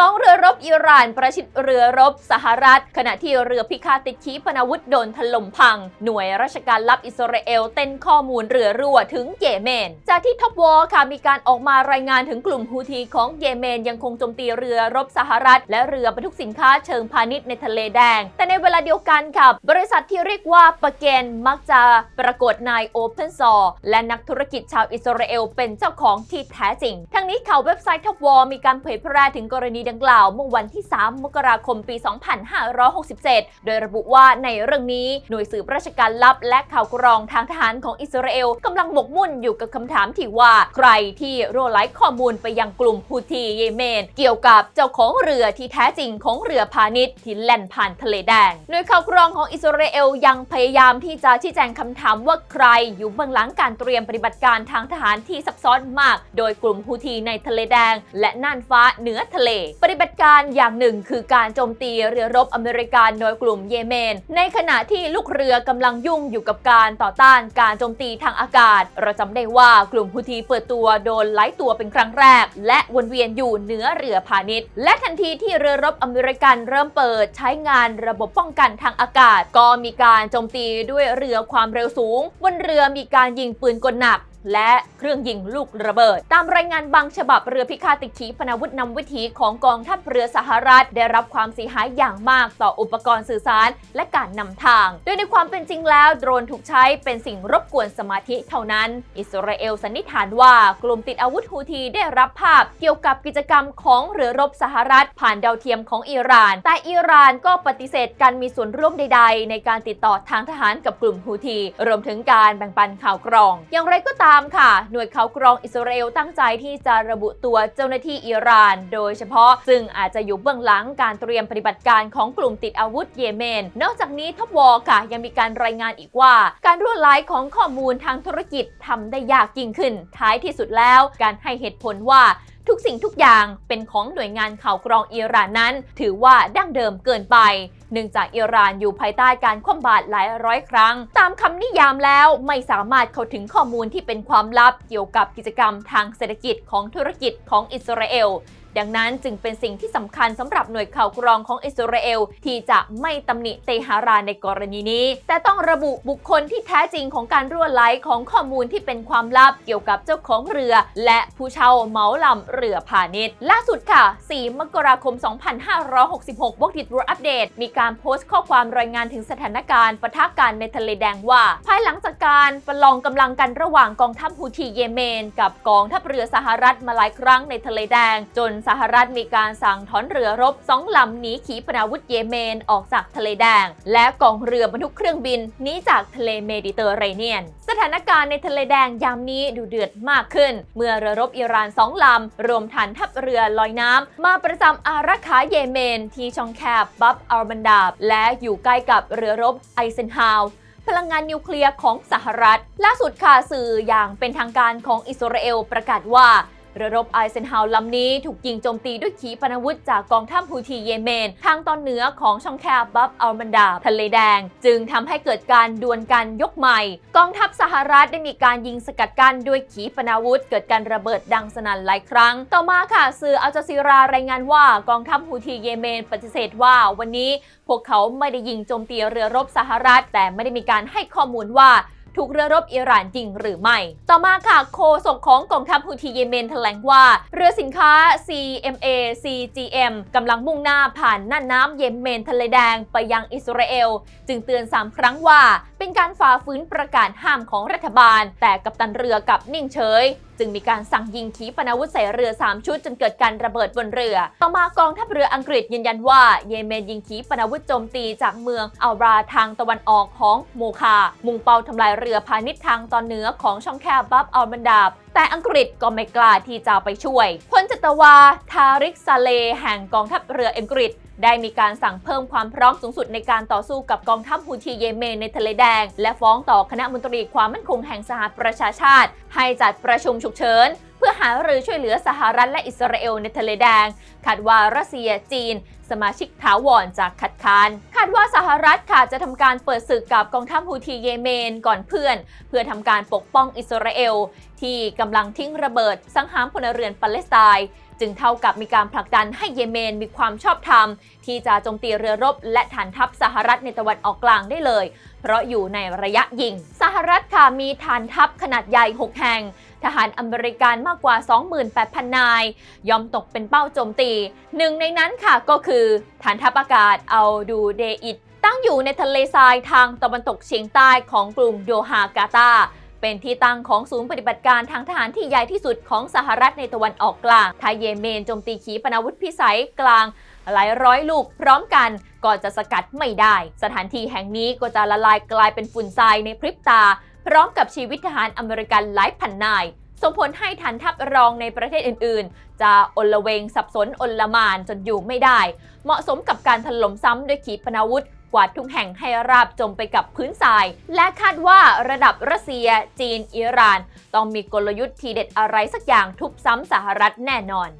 สองเรือรบอิหร่านประชิดเรือรบสหรัฐ ขณะที่เรือพิฆาตติดขีปนาวุธโดนถล่มพัง หน่วยราชการลับอิสราเอลเต้นข้อมูลเรือรั่วถึงเยเมน จากที่ท็อปวอค่ะมีการออกมารายงานถึงกลุ่มฮูธีของเยเมน ยังคงโจมตีเรือรบสหรัฐ และเรือบรรทุกสินค้าเชิงพาณิชย์ในทะเลแดง แต่ในเวลาเดียวกันค่ะบริษัทที่เรียกว่าปะเกนมักจะปรากฏในโอเพนซอร์และนักธุรกิจชาวอิสราเอลเป็นเจ้าของที่แท้จริง ทั้งนี้ข่าวเว็บไซต์ท็อปวอมีการเผยแพร่ถึงกรณีดังกล่าวเมื่อวันที่ 3 มกราคมปี 2567 โดยระบุว่าในเรื่องนี้หน่วยสืบราชการลับ และข่าวกรองทางทหารของอิสราเอลกำลังหมกมุ่นอยู่กับคำถามที่ว่าใครที่รั่วไหลข้อมูลไปยังกลุ่มฮูธีเยเมน เกี่ยวกับเจ้าของเรือที่แท้จริงของเรือพาณิชย์ที่แล่นผ่านทะเลแดงหน่วยข่าวกรองของอิสราเอลยังพยายามที่จะชี้แจงคำถามว่าใครอยู่เบื้องหลังการเตรียมปฏิบัติการทางทหารที่ซับซ้อนมาก โดยกลุ่มฮูธีในทะเลแดง และน่านฟ้าเหนือทะเลปฏิบัติการอย่างหนึ่งคือการโจมตีเรือรบอเมริกันโดยกลุ่มเยเมน ในขณะที่ลูกเรือกำลังยุ่งอยู่กับการต่อต้านการโจมตีทางอากาศ เราจำได้ว่ากลุ่มฮูธีเปิดตัวโดนไล่ตัวเป็นครั้งแรก และวนเวียนอยู่เหนือเรือพาณิชย์ และทันทีที่เรือรบอเมริกันเริ่มเปิดใช้งานระบบป้องกันทางอากาศ ก็มีการโจมตีด้วยเรือความเร็วสูง บนเรือมีการยิงปืนกลหนัก และเครื่องยิงลูกระเบิด ตามรายงานบางฉบับเรือพิฆาตติขีปนาวุธนำวิถีของกองทัพเรือสหรัฐ ได้รับความเสียหายอย่างมากต่ออุปกรณ์สื่อสาร และการนำทาง โดยในความเป็นจริงแล้วโดรนถูกใช้เป็นสิ่งรบกวนสมาธิเท่านั้น อิสราเอลสันนิษฐานว่ากลุ่มติดอาวุธฮูธีได้รับภาพเกี่ยวกับกิจกรรมของเรือรบสหรัฐ ผ่านดาวเทียมของอิหร่าน แต่อิหร่านก็ปฏิเสธการมีส่วนร่วมใด ๆ ในการติดต่อทางทหารกับกลุ่มฮูธีรวมถึงการแบ่งปันข่าวกรอง อย่างไรก็ตามค่ะ หน่วยข่าวกรองอิสราเอลตั้งใจที่จะระบุตัวเจ้าหน้าที่อิหร่าน โดยเฉพาะซึ่งอาจจะอยู่เบื้องหลังการเตรียมปฏิบัติการของกลุ่มติดอาวุธเยเมน นอกจากนี้ท็อปวอค่ะ ยังมีการรายงานอีกว่า การรั่วไหลของข้อมูลทางธุรกิจทำได้ยากยิ่งขึ้น ท้ายที่สุดแล้วการให้เหตุผลว่าทุกสิ่งทุกอย่างเป็นของหน่วยงานข่าวกรองอิหร่านนั้น ถือว่าดั้งเดิมเกินไป เนื่องจากอิหร่านอยู่ภายใต้การคว่ำบาตรหลายร้อยครั้ง ตามคำนิยามแล้วไม่สามารถเข้าถึงข้อมูลที่เป็นความลับเกี่ยวกับกิจกรรมทางเศรษฐกิจของธุรกิจของอิสราเอลดังนั้นจึงเป็นสิ่งที่สำคัญสำหรับหน่วยข่าวกรองของอิสราเอล ที่จะไม่ตำหนิเตหารานในกรณีนี้ แต่ต้องระบุบุคคลที่แท้จริงของการรั่วไหลของข้อมูลที่เป็นความลับเกี่ยวกับเจ้าของเรือ และผู้เช่าเหมาลำเรือพาณิชย์ ล่าสุดค่ะ 4 มกราคม 2566วกดิดรัวอัปเดต มีการโพสต์ข้อความรายงานถึงสถานการณ์ปะทะกันในทะเลแดงว่า ภายหลังจากการประลองกำลังกันระหว่างกองทัพฮูธีเยเมน กับกองทัพเรือสหรัฐมาหลายครั้งในทะเลแดง จนสหรัฐมีการสั่งถอนเรือรบสองลำหนีขีปนาวุธเยเมนออกจากทะเลแดง และกองเรือบรรทุกเครื่องบินหนีจากทะเลเมดิเตอร์เรเนียน สถานการณ์ในทะเลแดงยามนี้ดูเดือดมากขึ้น เมื่อเรือรบอิหร่านสองลำรวมฐานทัพเรือลอยน้ำมาประจำอารักขาเยเมน ที่ช่องแคบบับอัลบันดาบ และอยู่ใกล้กับเรือรบไอเซนฮาวพลังงานนิวเคลียร์ของสหรัฐ ล่าสุดค่ะสื่ออย่างเป็นทางการของอิสราเอลประกาศว่า เรือรบไอเซนฮาวลำนี้ถูกยิงโจมตีด้วยขีปนาวุธจากกองทัพฮูธีเยเมน ทางตอนเหนือของช่องแคบบับอัลมันดาทะเลแดง จึงทำให้เกิดการดวลกันยกใหม่ กองทัพสหรัฐได้มีการยิงสกัดกั้นด้วยขีปนาวุธ เกิดการระเบิดดังสนั่นหลายครั้ง ต่อมาค่ะสื่ออัลจาซีรารายงานว่ากองทัพฮูธีเยเมน ปฏิเสธว่าวันนี้พวกเขาไม่ได้ยิงโจมตีเรือรบสหรัฐ แต่ไม่ได้มีการให้ข้อมูลว่า ถูกเรือรบอิหร่านจริงหรือไม่ ต่อมาค่ะโฆษกของกองทัพฮูธีเยเมนแถลงว่า เรือสินค้า CMA CGM กำลังมุ่งหน้าผ่านน่านน้ำเยเมนทะเลแดงไปยังอิสราเอล จึงเตือน 3 ครั้งว่า เป็นการฝ่าฝืนประกาศห้ามของรัฐบาล แต่กัปตันเรือกับนิ่งเฉยจึงมีการสั่งยิงขีปนาวุธใส่เรือ 3 ชุดจนเกิดการระเบิดบนเรือ ต่อมากองทัพเรืออังกฤษยืนยันว่าเยเมนยิงขีปนาวุธโจมตีจากเมืองอัลบราทางตะวันออกของโมคา มุ่งเป้าทำลายเรือือพาณิชย์ทางตอนเหนือของช่องแคบบับอัลบันดาบ แต่อังกฤษก็ไม่กล้าที่จะไปช่วยพลจัตวา ทาริกซาเล แห่งกองทัพเรืออังกฤษได้มีการสั่งเพิ่มความพร้อมสูงสุดในการต่อสู้กับกองทัพฮูธีเยเมนในทะเลแดง และฟ้องต่อคณะมนตรีความมั่นคงแห่งสหประชาชาติ ให้จัดประชุมฉุกเฉิน เพื่อหารือช่วยเหลือสหรัฐและอิสราเอลในทะเลแดงคาดว่ารัสเซียจีน สมาชิกถาวรจากคัดค้านคาดว่าสหรัฐค่ะจะทำการเปิดศึกกับกองทัพฮูธีเยเมนก่อนเพื่อน เพื่อทำการปกป้องอิสราเอล ที่กำลังทิ้งระเบิด สังหารพลเรือนปาเลสไตน์จึงเท่ากับมีการผลักดันให้เยเมนมีความชอบธรรม ที่จะโจมตีเรือรบ และฐานทัพสหรัฐในตะวันออกกลางได้เลย เพราะอยู่ในระยะยิง สหรัฐค่ะมีฐานทัพขนาดใหญ่ 6 แห่ง ทหารอเมริกันมากกว่า 28,000 นาย ยอมตกเป็นเป้าโจมตี หนึ่งในนั้นค่ะก็คือฐานทัพอากาศอัลดูเดอิดตั้งอยู่ในทะเลทรายทางตะวันตกเฉียงใต้ของกรุงโดฮากาตาเป็นที่ตั้งของศูนย์ปฏิบัติการทางทหารที่ใหญ่ที่สุดของสหรัฐในตะวันออกกลางถ้าเยเมนโจมตีขีปนาวุธพิสัยกลางหลายร้อยลูกพร้อมกันก็จะสกัดไม่ได้ สถานที่แห่งนี้ก็จะละลายกลายเป็นฝุ่นทรายในพริบตา พร้อมกับชีวิตทหารอเมริกันหลายพันนาย ส่งผลให้ฐานทัพรองในประเทศอื่นๆ จะอลเวงสับสนอนลมานจนอยู่ไม่ได้ เหมาะสมกับการถล่มซ้ำด้วยขีปนาวุธกวาดทุกแห่งให้ราบจมไปกับพื้นทราย และคาดว่าระดับรัสเซีย จีน อิหร่าน ต้องมีกลยุทธ์ทีเด็ดอะไรสักอย่างทุบซ้ำสหรัฐแน่นอน